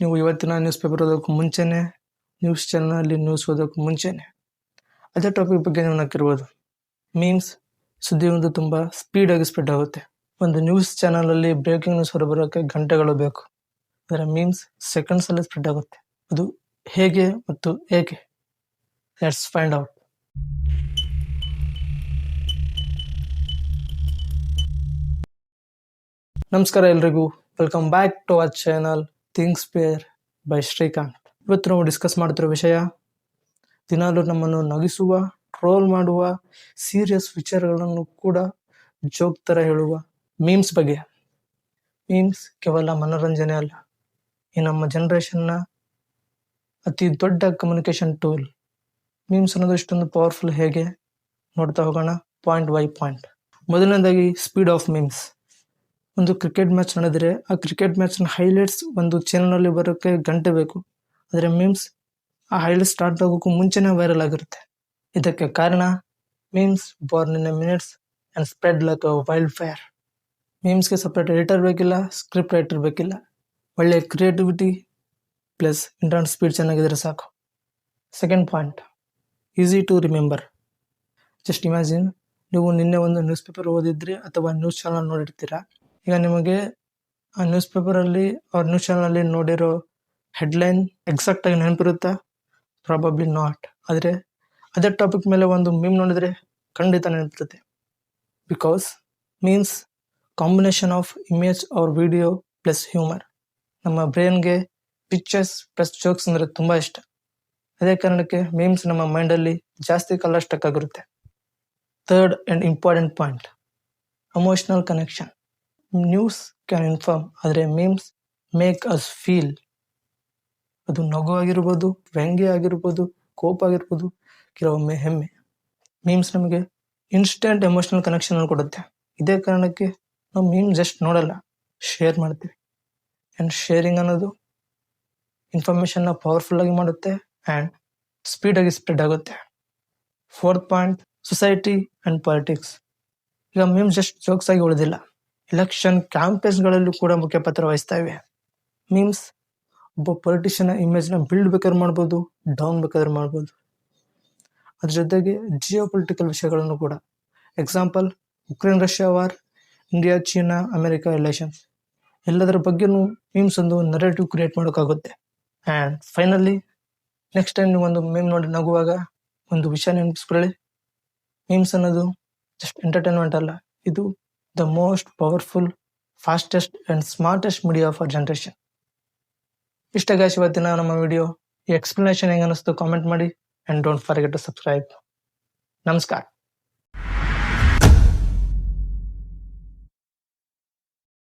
ನೀವು ಇವತ್ತಿನ news paper ಓದೋಕ್ಕೂ ಮುಂಚೆನೇ ನ್ಯೂಸ್ ಚಾನಲಲ್ಲಿ ನ್ಯೂಸ್ ಓದೋಕ್ಕೂ ಮುಂಚೆನೇ, ಅದೇ ಟಾಪಿಕ್ ಬಗ್ಗೆ ನೀವು ನಕ್ಕಿರ್ಬೋದು. ಮೀನ್ಸ್ ಸುದ್ದಿ ಒಂದು ತುಂಬ ಸ್ಪೀಡಾಗಿ ಸ್ಪ್ರೆಡ್ ಆಗುತ್ತೆ. ಒಂದು ನ್ಯೂಸ್ ಚಾನಲಲ್ಲಿ ಬ್ರೇಕಿಂಗ್ ನ್ಯೂಸ್ ಹೊರಬರೋಕ್ಕೆ ಗಂಟೆಗಳು ಬೇಕು. ಅದರ ಮೀಮ್ಸ್ ಸೆಕೆಂಡ್ಸಲ್ಲಿ ಸ್ಪ್ರೆಡ್ ಆಗುತ್ತೆ. ಅದು ಹೇಗೆ ಮತ್ತು ಏಕೆ? ಲೆಟ್ಸ್ ಫೈಂಡ್ ಔಟ್ ನಮಸ್ಕಾರ ಎಲ್ರಿಗೂ. Welcome back to our channel things pair by Srikanth ಇವತ್ತು ನಾವು ಡಿಸ್ಕಸ್ ಮಾಡ್ತಿರೋ ವಿಷಯ, ದಿನಾಲೂ ನಮ್ಮನ್ನು ನಗಿಸುವ ಟ್ರೋಲ್ ಮಾಡುವ ಸೀರಿಯಸ್ ವಿಚಾರಗಳನ್ನು ಕೂಡ ಜೋಕ್ ಥರ ಹೇಳುವ ಮೀಮ್ಸ್ ಬಗ್ಗೆ. ಮೀಮ್ಸ್ ಕೇವಲ ಮನೋರಂಜನೆ ಅಲ್ಲ. ಈ ನಮ್ಮ ಜನ್ರೇಷನ್ನ ಅತಿ ದೊಡ್ಡ ಕಮ್ಯುನಿಕೇಷನ್ ಟೂಲ್ ಮೀಮ್ಸ್ ಅನ್ನೋದು ಇಷ್ಟೊಂದು ಪವರ್ಫುಲ್ ಹೇಗೆ ನೋಡ್ತಾ ಹೋಗೋಣ? ಪಾಯಿಂಟ್ ಬೈ ಪಾಯಿಂಟ್ ಮೊದಲನೇದಾಗಿ ಸ್ಪೀಡ್ ಆಫ್ ಮೀಮ್ಸ್ ಒಂದು ಕ್ರಿಕೆಟ್ ಮ್ಯಾಚ್ ನಡೆದರೆ ಆ ಕ್ರಿಕೆಟ್ ಮ್ಯಾಚ್ನ ಹೈಲೈಟ್ಸ್ ಒಂದು ಚಾನಲಲ್ಲಿ ಬರೋಕ್ಕೆ ಗಂಟೆ ಬೇಕು. ಆದರೆ ಮೀಮ್ಸ್ ಆ ಹೈಲೈಟ್ ಸ್ಟಾರ್ಟ್ ಆಗೋಕ್ಕೂ ಮುಂಚೆನೇ ವೈರಲ್ ಆಗಿರುತ್ತೆ. ಇದಕ್ಕೆ ಕಾರಣ memes born in a minutes and spread like a wildfire ಮೀಮ್ಸ್ಗೆ separate editor ಬೇಕಿಲ್ಲ ಸ್ಕ್ರಿಪ್ಟ್ ರೈಟರ್ ಬೇಕಿಲ್ಲ. ಒಳ್ಳೆಯ ಕ್ರಿಯೇಟಿವಿಟಿ ಪ್ಲಸ್ ಇಂಟರ್ನೆಟ್ ಸ್ಪೀಡ್ ಚೆನ್ನಾಗಿದ್ದರೆ ಸಾಕು. Second point easy to remember just imagine ನೀವು ನಿನ್ನೆ ಒಂದು ನ್ಯೂಸ್ ಪೇಪರ್ ಓದಿದ್ರಿ ಅಥವಾ ನ್ಯೂಸ್ ಚಾನಲ್ ನೋಡಿರ್ತೀರಾ. ಈಗ ನಿಮಗೆ ಆ ನ್ಯೂಸ್ ಪೇಪರಲ್ಲಿ ಅವ್ರ ನ್ಯೂಸ್ ಚಾನಲಲ್ಲಿ ನೋಡಿರೋ ಹೆಡ್ಲೈನ್ ಎಕ್ಸಾಕ್ಟಾಗಿ ನೆನಪಿರುತ್ತಾ? ಪ್ರಾಬಬ್ಲಿ ನಾಟ್ ಆದರೆ ಅದೇ ಟಾಪಿಕ್ ಮೇಲೆ ಒಂದು ಮೀಮ್ ನೋಡಿದರೆ ಖಂಡಿತ ನೆನಪಿರುತ್ತೆ. Because memes combination of image ಅವ್ರ ವಿಡಿಯೋ ಪ್ಲಸ್ ಹ್ಯೂಮರ್ ನಮ್ಮ ಬ್ರೈನ್ಗೆ ಪಿಕ್ಚರ್ಸ್ ಪ್ಲಸ್ ಜೋಕ್ಸ್ ಅಂದರೆ ತುಂಬ ಇಷ್ಟ. ಅದೇ ಕಾರಣಕ್ಕೆ ಮೀಮ್ಸ್ ನಮ್ಮ ಮೈಂಡಲ್ಲಿ ಜಾಸ್ತಿ ಕಾಲ ಸ್ಟಕ್ ಆಗಿರುತ್ತೆ third and important point emotional connection news can inform ಆದರೆ ಮೀಮ್ಸ್ ಮೇಕ್ ಅಸ್ ಫೀಲ್ ಅದು ನಗು ಆಗಿರ್ಬೋದು, ವ್ಯಂಗ್ಯ ಆಗಿರ್ಬೋದು, ಕೋಪ ಆಗಿರ್ಬೋದು ಕೆಲವೊಮ್ಮೆ ಹೆಮ್ಮೆ. ಮೀಮ್ಸ್ ನಮಗೆ ಇನ್ಸ್ಟೆಂಟ್ ಎಮೋಷನಲ್ ಕನೆಕ್ಷನ್ ಕೊಡುತ್ತೆ. ಇದೇ ಕಾರಣಕ್ಕೆ ನಾವು ಮೀಮ್ ಜಸ್ಟ್ ನೋಡಲ್ಲ ಶೇರ್ ಮಾಡ್ತೀವಿ. ಆ್ಯಂಡ್ ಶೇರಿಂಗ್ ಅನ್ನೋದು ಇನ್ಫಾರ್ಮೇಷನ್ನ ಪವರ್ಫುಲ್ ಆಗಿ ಮಾಡುತ್ತೆ ಆ್ಯಂಡ್ ಸ್ಪೀಡಾಗಿ ಸ್ಪ್ರೆಡ್ ಆಗುತ್ತೆ. Fourth point society and politics ಈಗ ಮೀಮ್ ಜಸ್ಟ್ ಜೋಕ್ಸ್ ಆಗಿ ಉಳಿದಿಲ್ಲ. ಎಲೆಕ್ಷನ್ ಕ್ಯಾಂಪೇನ್ಸ್ಗಳಲ್ಲೂ ಕೂಡ ಮುಖ್ಯ ಪಾತ್ರ ವಹಿಸ್ತಾ ಇವೆ. ಮೀಮ್ಸ್ ಒಬ್ಬ ಪೊಲಿಟಿಷಿಯನ್ ಇಮೇಜ್ನ ಬಿಲ್ಡ್ ಬೇಕಾದ್ರೆ ಮಾಡ್ಬೋದು ಡೌನ್ ಬೇಕಾದ್ರೆ ಮಾಡ್ಬೋದು. ಅದ್ರ ಜೊತೆಗೆ ಜಿಯೋ ಪೊಲಿಟಿಕಲ್ ವಿಷಯಗಳನ್ನು ಕೂಡ. Example Ukraine Russia war India China America relations ಎಲ್ಲದರ ಬಗ್ಗೆನೂ ಮೀಮ್ಸ್ ಒಂದು ನರೇಟಿವ್ ಕ್ರಿಯೇಟ್ ಮಾಡೋಕ್ಕಾಗುತ್ತೆ. ಆ್ಯಂಡ್ ಫೈನಲಿ ನೆಕ್ಸ್ಟ್ ಟೈಮ್ ನೀವು ಒಂದು ಮೀಮ್ ನೋಡಿ ನಗುವಾಗ ಒಂದು ವಿಷಯ ನೆನಪಿಸ್ಕೊಳ್ಳಿ. ಮೀಮ್ಸ್ ಅನ್ನೋದು ಜಸ್ಟ್ ಎಂಟರ್ಟೈನ್ಮೆಂಟ್ ಅಲ್ಲ, ಇದು the most powerful fastest and smartest media for generation ಇಷ್ಟ ಗಾಯ್ಸ್ ಇವತ್ತಿನ ನಮ್ಮ ವಿಡಿಯೋ ಈ ಎಕ್ಸ್ಪ್ಲನೇಷನ್ ಹೆಂಗೆ ಅನ್ನಿಸ್ತು ಕಾಮೆಂಟ್ ಮಾಡಿ and don't forget to subscribe ನಮಸ್ಕಾರ.